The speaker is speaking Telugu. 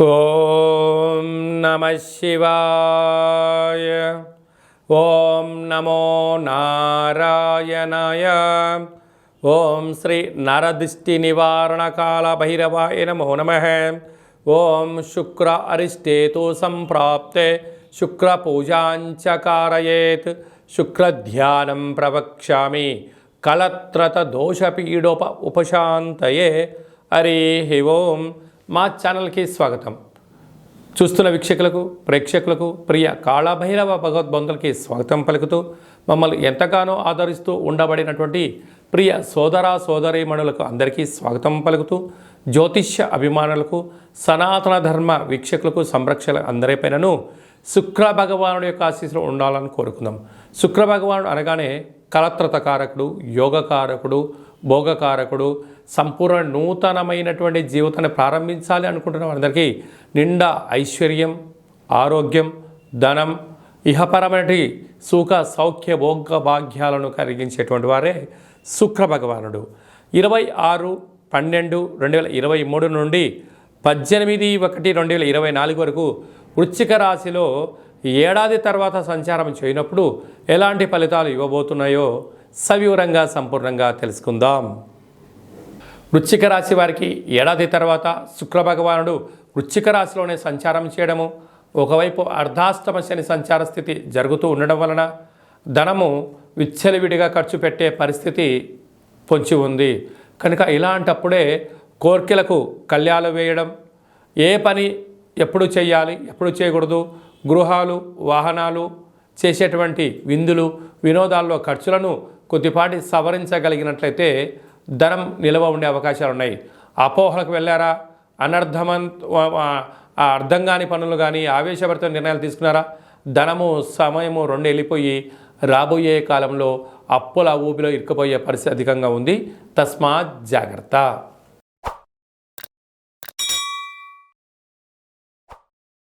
ॐ नमः शिवाय। ॐ नमो नारायणाय। ॐ श्री नरदृष्टिनिवारणकालभैरवाय नमो नमः। ॐ शुक्र अरिष्टेतु सम्प्राप्ते शुक्रपूजाञ्च कारयेत् शुक्रध्यानं प्रवक्ष्यामि। कलत्रतदोषपीडोप उपशान्तये। हरिः ओम्। మా ఛానల్కి స్వాగతం. చూస్తున్న వీక్షకులకు ప్రేక్షకులకు ప్రియ కాళభైరవ భగవద్బంధులకి స్వాగతం పలుకుతూ మమ్మల్ని ఎంతగానో ఆదరిస్తూ ఉండబడినటువంటి ప్రియ సోదర సోదరీమణులకు అందరికీ స్వాగతం పలుకుతూ జ్యోతిష్య అభిమానులకు సనాతన ధర్మ వీక్షకులకు సంరక్షణ అందరిపైనను శుక్ర భగవానుడి యొక్క ఆశీస్సులు ఉండాలని కోరుకుందాం. శుక్ర భగవానుడు అనగానే కలత్రతకారకుడు యోగకారకుడు భోగకారకుడు సంపూర్ణ నూతనమైనటువంటి జీవితాన్ని ప్రారంభించాలి అనుకుంటున్న వారందరికీ నిండా ఐశ్వర్యం ఆరోగ్యం ధనం ఇహపరమైన సుఖ సౌఖ్య భోగ భాగ్యాలను కలిగించేటువంటి వారే శుక్ర భగవానుడు. ఇరవై ఆరు పన్నెండు రెండు వేల ఇరవై మూడు నుండి పద్దెనిమిది ఒకటి రెండు వేల ఇరవై నాలుగు వరకు వృశ్చిక రాశిలో ఏడాది తర్వాత సంచారం చేయనప్పుడు ఎలాంటి ఫలితాలు ఇవ్వబోతున్నాయో సవివరంగా సంపూర్ణంగా తెలుసుకుందాం. వృశ్చిక రాశి వారికి ఏడాది తర్వాత శుక్ర భగవానుడు వృశ్చిక రాశిలోనే సంచారం చేయడము ఒకవైపు అర్ధాష్టమ శని సంచార స్థితి జరుగుతూ ఉండడం వలన ధనము విచ్చలవిడిగా ఖర్చు పెట్టే పరిస్థితి పొంచి ఉంది. కనుక ఇలాంటప్పుడే కోర్కెలకు కళ్యాలు వేయడం ఏ పని ఎప్పుడు చేయాలి ఎప్పుడు చేయకూడదు గృహాలు వాహనాలు చేసేటువంటి విందులు వినోదాల్లో ఖర్చులను కొద్దిపాటి సవరించగలిగినట్లయితే ధనం నిల్వ ఉండే అవకాశాలు ఉన్నాయి. అపోహలకు వెళ్ళారా? అనర్థమం అర్థం కాని పనులు కానీ ఆవేశభరిత నిర్ణయాలు తీసుకున్నారా? ధనము సమయము రెండు వెళ్ళిపోయి రాబోయే కాలంలో అప్పుల ఊపిలో ఇరుక్కుపోయే పరిస్థితి అధికంగా ఉంది. తస్మాత్ జాగ్రత్త.